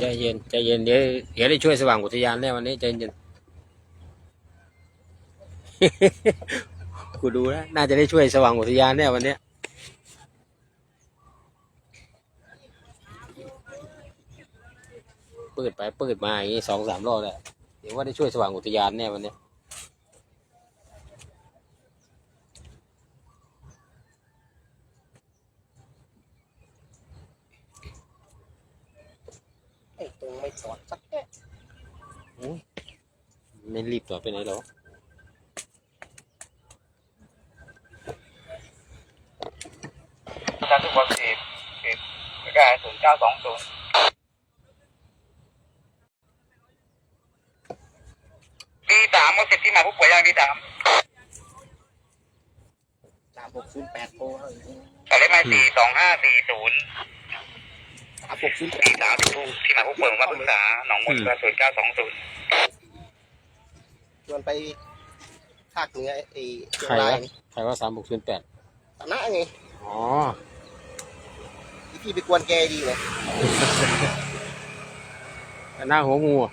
ใจเย็นใจเย็นเดี๋ยวเดี๋ยวได้ช่วยสว่างอุทยานแน่วันนี้ใจเย็นกูดูแล้วน่าจะได้ช่วยสว่างอุทยานแน่วันเนี้ยเปิดไปเปิดมาอย่างงี้สองสามรอบแล้วเดี๋ยวว่าได้ช่วยสว่างอุทยานแน่วันเนี้ ไอ้ตรงไม่สอดสักแอะไม่รีบต่อไปไหนหรอกการทุกคนสิบสิบแล้วก็ศูนย์เก้าสองศูนย์ปีสามก็สิบที่มาผู้ป่วยยังปีสามสามหกศูนย์แปดโทรเอาแต่เลขมาสี่สองห้าสี่ศูนย์สาม หกศูนย์แปปีดสามที่มาผู้ป่วยผมว่าปรึกษาหนองมนต์ศูนย์เก้าสองศูนย์ชวนไปภาคเหนือไอ้เชียใครงราย วะใครว่าสามหกศูนย์แปดตนะไงอ๋อที่พี่ไปกวนแกดีเลยหน้าหัวงูอะ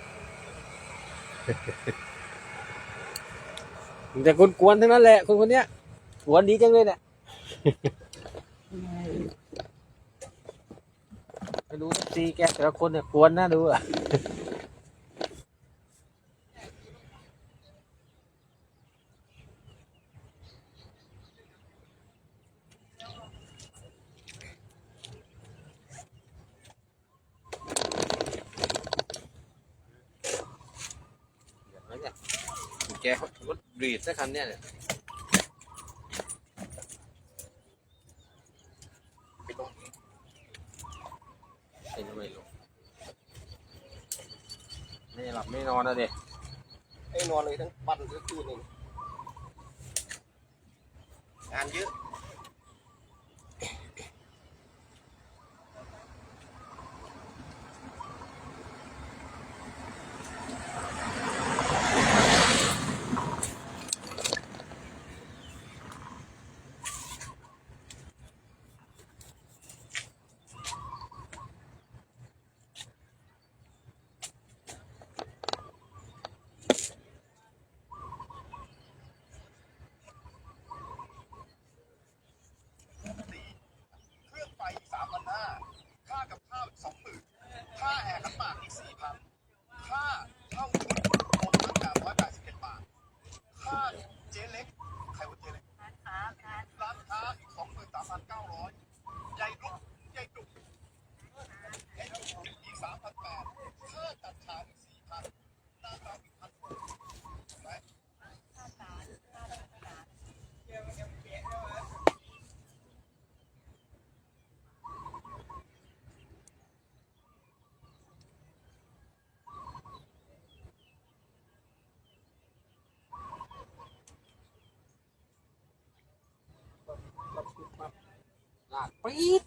มีแต่คนกวนทั้งนั้นแหละ คนคนเนี้ยกวนดีจังเลยเนี่ย ไปดูซีแกแต่ละคนเนี่ยกวนน่าดูอะแล้วเนี่ยแกรถรีดสักคันเนี่ยเนี่ย ไปตรง เป็นทำไมลงไม่ หลับไม่นอนนะเด็กไอ้นอนเลยทั้งวันทั้งคืนเลยงานเยอะ เครื่องไฟอีกสามพันห้าค่ากับข้าวอีกสองหมื่นค่าแห่ขันหมากอีกสี่พันค่าเช่าชุดโรงพักสามร้อยแปดสิบเอ็ดบาท ค่าเจ๊เล็ก ใครว่าเจ๊เล็ก ร้านค้าร้านค้าอีกสองหมื่นสามพันเก้าร้อยใหญ่รุ่งใหญ่ดุกใหญ่ดุกอีกสามพันแปดค่าจัดฉากอีกสี่พันหน้าตาอีกพันหกไหม ปี๊ด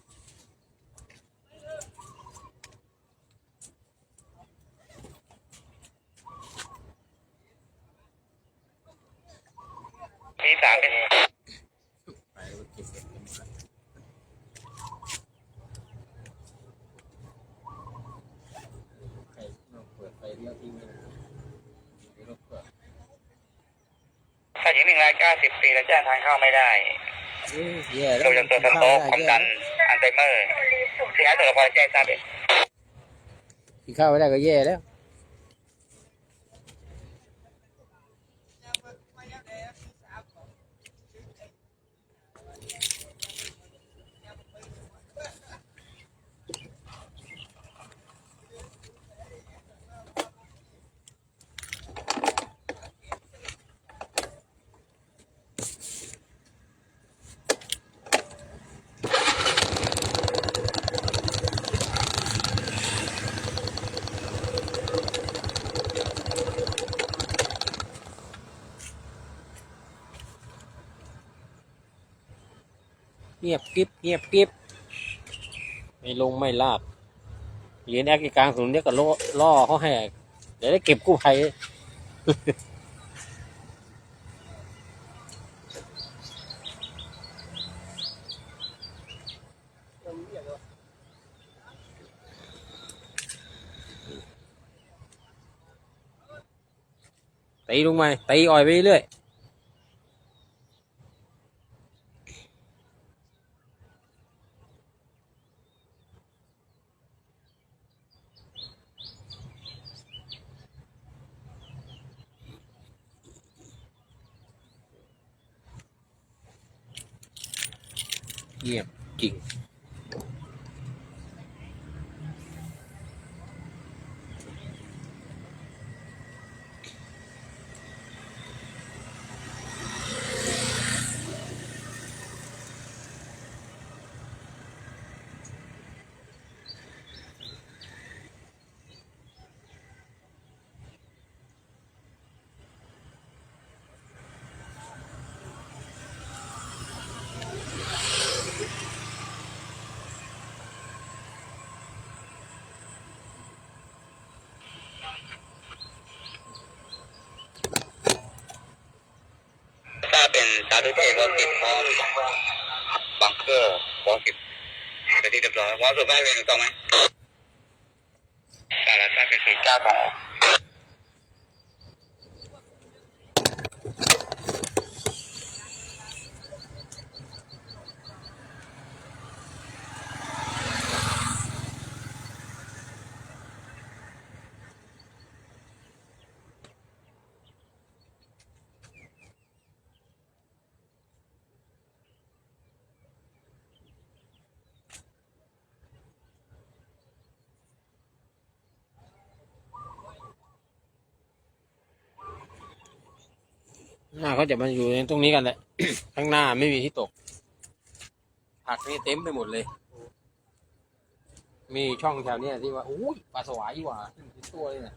ปีสามเป็นไปรถเก็บเก็บกันหมดแล้วใครเราเปิดไฟเลี้ยวทิ้งเลยเดี๋ยวรถเปิดถ้าหญิงหนึ่งรายเก้าสิบปีแล้วแจ้งทานเข้าไม่ได้ โรวคจำตัวสโตรกความดันอัลไซเมอร์ที่ให้ตัวละครแจ้งทราบเองกินข้าวไม่ได้ก็แย่แล้ว งียบกริบเงียบกริบไม่ลงไม่ลาบ เหรียญแอคกลางศูงเนี่ยก็ล่อล่อเขาแห้เดี๋ยวได้เก็บกู้ภัยตีลงมาตีอ่อยไปเรื่อย ถ้ารุเทพวอสิบพร้อมบังเกอร์วอสิบเป็นที่เรียบร้อยวอสุดแม่เป็นถูกต้องไหมสารถ้าเป็นสี่เก้าสอง หน้าเขาจะมาอยู่ในตรงนี้กันแหละ ข้างหน้าไม่มีที่ตก ผักนี่เต็มไปหมดเลย มีช่องแถวเนี้ยที่ว่าอุ้ยปลาสวายดีกว่าเป็นตัวเลยนะ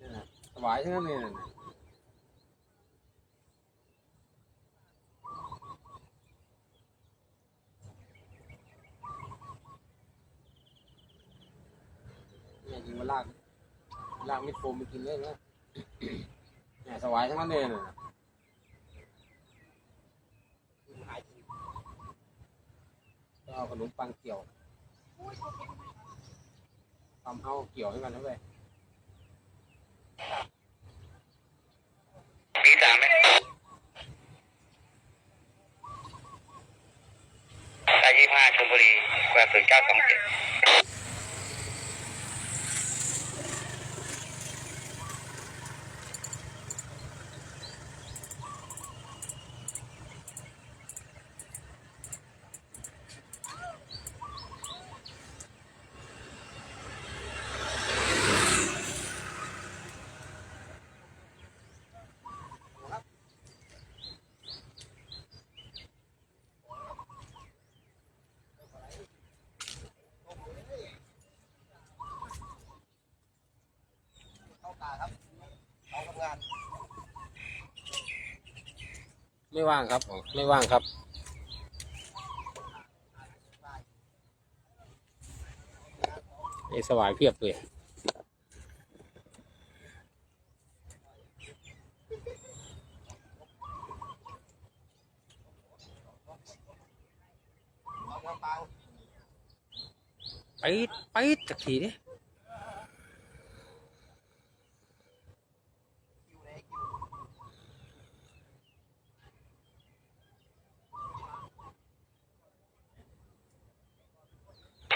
นี่นะสวายทั้งนั้นเลยนะเนี่ยยิงมาลากลากมิดโฟมไปกินเลยนะ สวายทั้งนั้นเลยนะก็เอาขนมปังเกี่ยวทำเอาเกี่ยวให้มันแล้วไปปีสามไหมสายยี่ห้าชลบุรีแควศูนย์เก้าสองเจ็ด เข้าตาครับเขาทำงาน ไม่ว่างครับ ไม่ว่างครับไอสวายเพียบเลยเอาน้ำเปล่าไปไปดสักทีดิคิวเลยคิว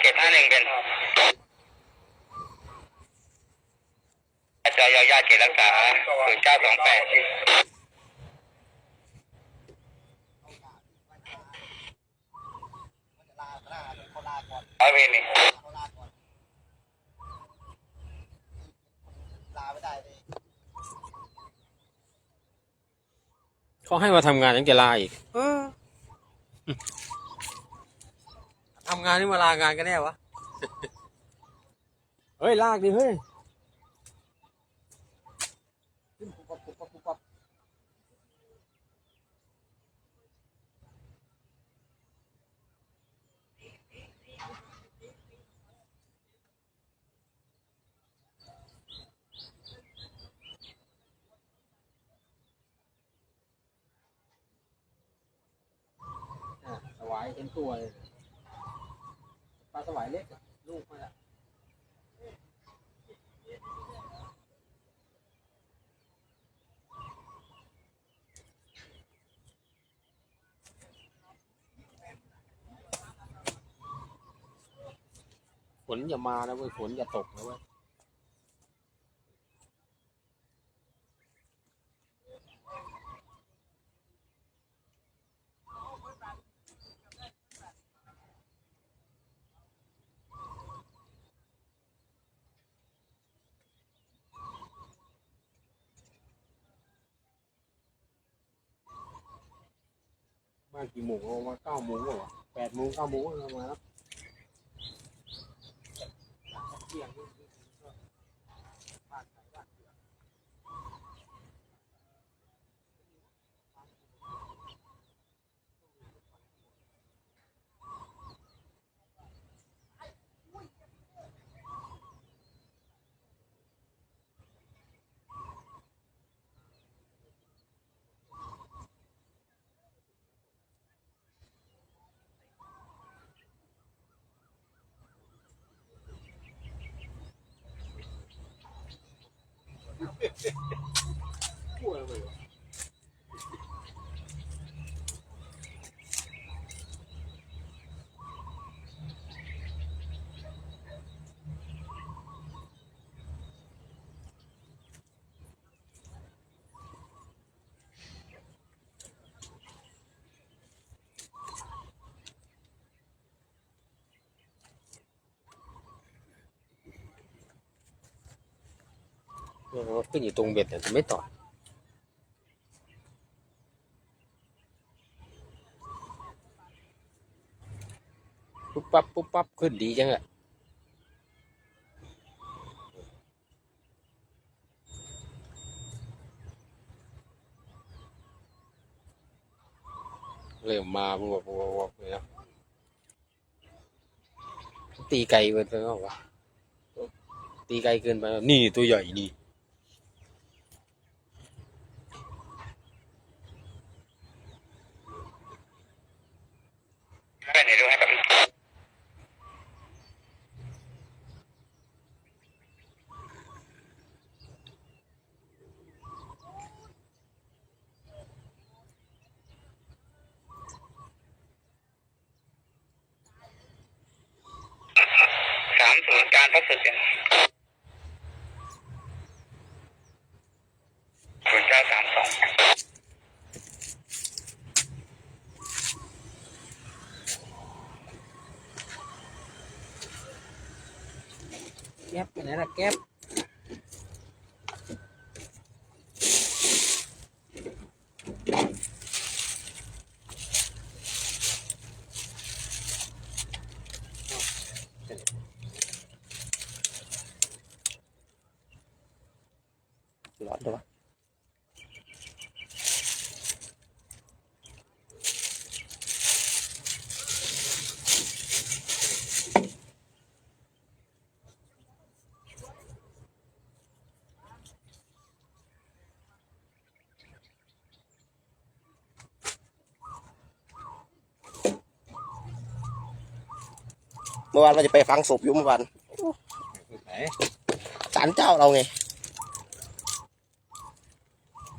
เจ็ดห้าหนึ่งเป็นอาจารย์ยายาเกตรักษาศูนย์เก้าสองแปด มันจะลาหน้าเขาลาก่อน ร้อยเวรนี่ เขาลาก่อนลาไม่ได้เลย เขาให้มาทำงานยังจะลาอีกเออทำงานนี่มาลางานกันแน่วะ เฮ้ย ลากดิเฮ้ยายเต็มตัวเลยปลาสวายเล็กลูกมันอะฝนอย่ามานะเว้ยฝนอย่าตกนะเว้ย กี่โมงประมาณเก้าโมงก็วะแปดโมงเก้าโมงก็เอามาแล้วเที่ยงบ้านไหนบ้านเดียว กลัวเมันขึ้นอยู่ตรงเบ็ดแต่ไม่ต่อปุ๊บปั๊บปุ๊บปั๊บขึ้นดีจังอะเริ่มมาบวกบวกบวกเลยนะตีไกลเกินไปเปล่าวะตีไกลเกินไป นี่ตัวใหญ่นี่ ไปไหนดูให้แบบ สามศูนย์การพักสุดเนี่ยศูนย์เก้าสามสอง แก๊ปไปไหนล่ะแก๊ปร้อนจังวะ เมื่อวานเราจะไปฝังศพอยู่เมื่อวานไหนศาลเจ้าเราไง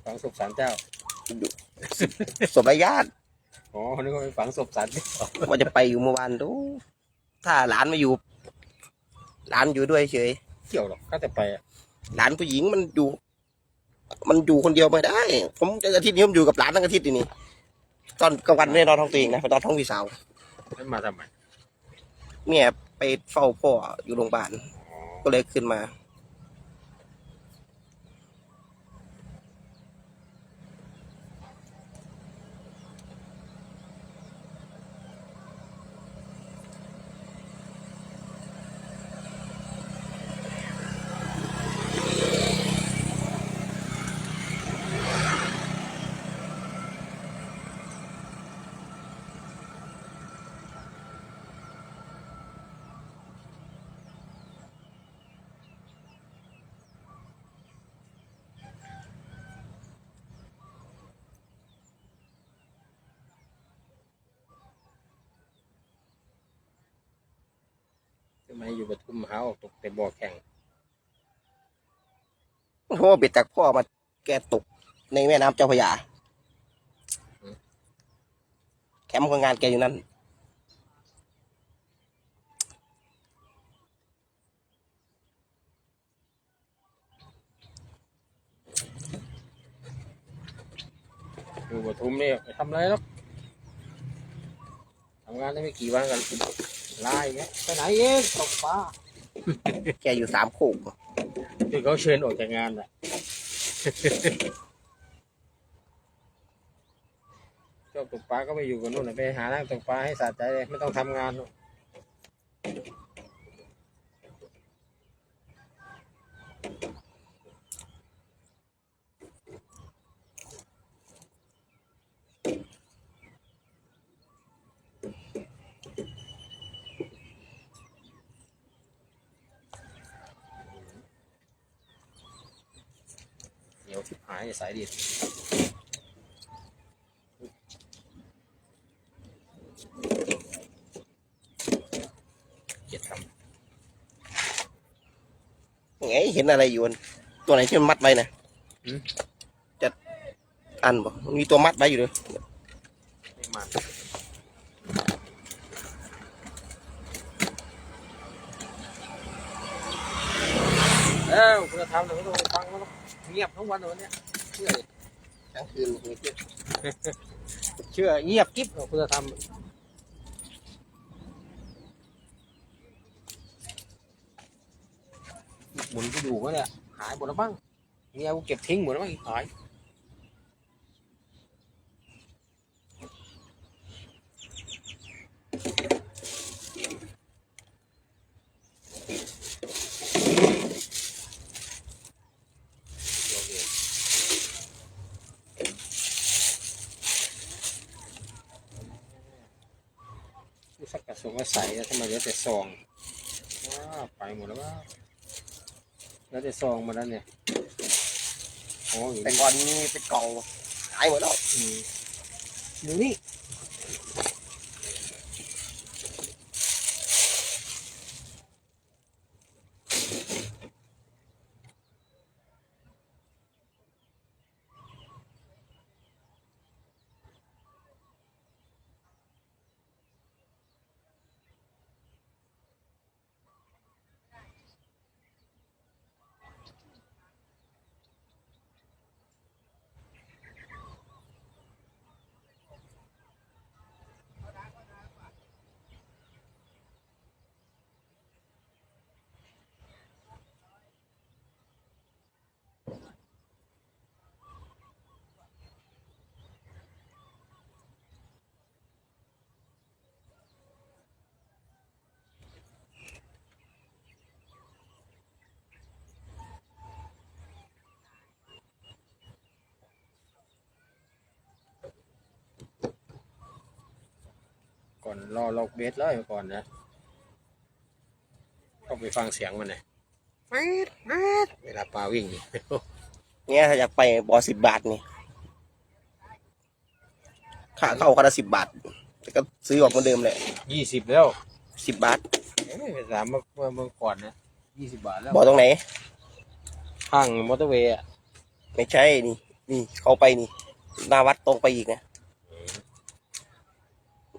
ฝังศพสารเจ้าศพระญาติอ๋อนึกว่าไปฝังศพสารเจ้าว่าจะไปอยู่เมื่อวานดู ถ้าหลานมาอยู่ หลานอยู่ด้วยเฉยเกี่ยวหรอกก็แต่ไปอะหลานผู้หญิงมันอยู่ มันอยู่คนเดียวไม่ได้ ผมจะอาทิตย์นี้ผมอยู่กับหลานทั้งอาทิตย์นี่ตอนกลางวันไม่ได้นอนท้องตัวเองนะไปนอนท้องพี่สาวแล้วมาทำไม เมียไปเฝ้าพ่ออยู่โรงพยาบาลก็เลยขึ้นมา มาอยู่ปทุมหาออกตกแต่บ่อแข่งโอ้โหเบ็ดจากพ่อมาแกตกในแม่น้ำเจ้าพระยาแคมป์คนงานแกอยู่นั่นอยู่ปทุมนี่ไปทำไรหรอกทำงานได้ไม่กี่วันกัน ไล่เงี้ยไปไหนเองตกปลาแกอยู่สามโคกคือเขาเชิญออกจากงานแหละชอบตกปลาก็ไปอยู่กับนู่นน่ะไปหานั่งตกปลาให้สะใจเลยไม่ต้องทำงานหรอก เดี๋ยวหายสายดีดเกียดทไงเห็นอะไรอยู่ตัวไหนที่มันมัดไว้นะจะอันบ่มันมีตัวมัดไว้อยู่เลยำไม่มาเอ้าเพื่อทำแต่ไม่ต้องไปฟังมันหรอกเงียบทั้งวันเลยวันเนี้ยเชื่อดิกลางคืนมีเชื่อเชื่อเงียบกิ๊บเพื่อทำหมุนก็อยู่วะเนี่ยหายหมดแล้วบ้างเมียกูเก็บทิ้งหมดแล้วบ้างอีกหาย สักกระสงกระใสแล้วทำไมเหลื อแต่ซองว้าไปหมดแล้วว่าแล้วแต่ซองหมาแล้วเนี่ยโอ้อยู่แต่นี่ก่อนนี้เป็นกล่องหายหมดแล้วอืมอยู่นี่ ก่อนรอลอกเบสแล้วก่อนนะต้องไปฟังเสียงมันหน่อยแม่ดแม่ดเวลาปลาวิ่งนี่เนี่ยถ้าอยากไปบอสิบบาทนี่ค่าเข้าคนละสิบบาท แต่ก็ซื้อออกเหมือนเดิมแหละยี่สิบแล้วสิบบาทเอ้ยไปถามเมื่อเมื่อเมื่อก่อนนะยี่สิบบาทแล้วบอตรงไหนข้างมอเตอร์เวย์อะไม่ใช่นี่ นี่ เข้าไปนี่หน้าวัดตรงไปอีกนะ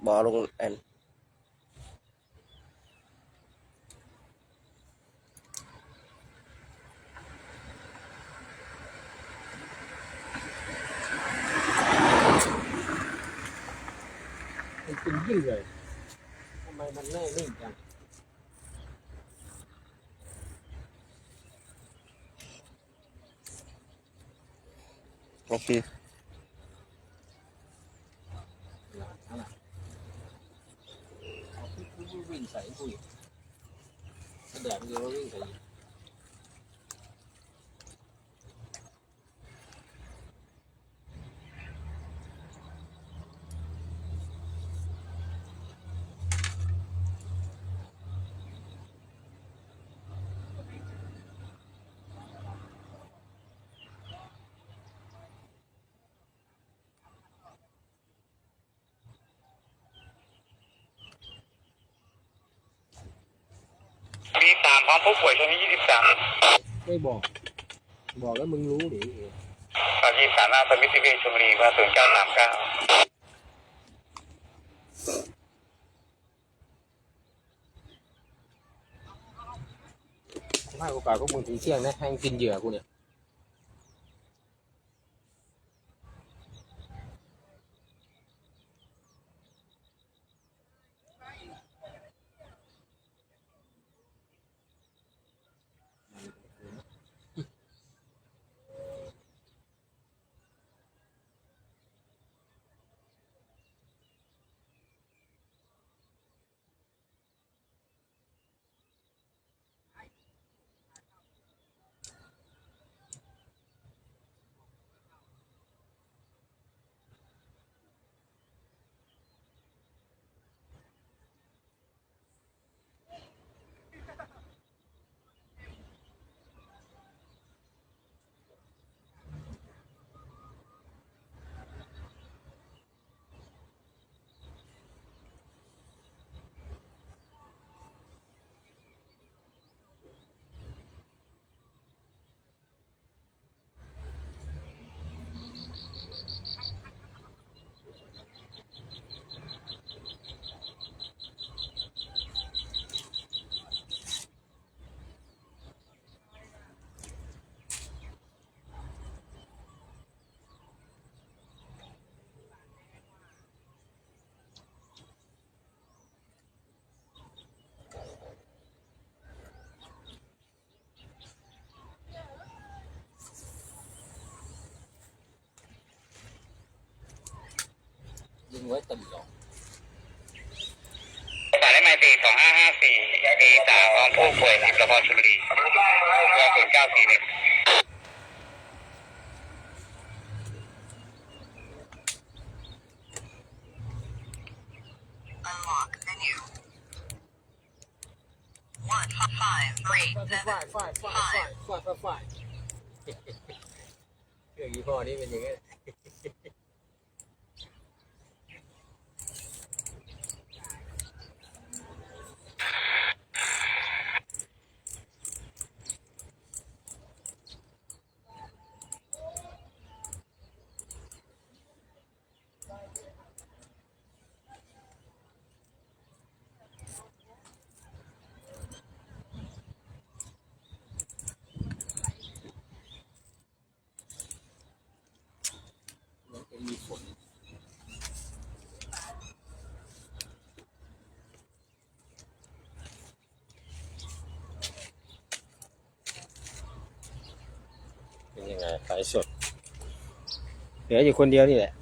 บอลงอันมันเป็นยิ่งเลยทำไมมันแน่นิ่งจัง นี่คือ หลังนั่นน่ะเอาปุ๊บปุ๊บปุ๊บวิ่ง ใส่กูอีกแสดงเดียวว่าวิ่งใส่ อีกมีสามพร้อมผู้ป่วยช่วงนี้ยี่สิบสามไม่บอก บอกแล้วมึงรู้ดิตอนที่สามหน้าสมิติเวชชลบุรีว่าศูนย์เก้าสามเก้าให้โอกาสพวกมึงถึงเที่ยงนะให้มึงกินเหยื่อกูเนี่ย ว้ตลอดสายได้ไหมสี่สองห้าห้าสี่ปีสาวของผู้ป่วยหลังะพอชลบุรีรอศูนย์เก้าสี่หนึ่งฝ่เรื่องยี่ห้อนี้เป็นยังไง ขายสด เหลืออยู่คนเดียวนี่แหละ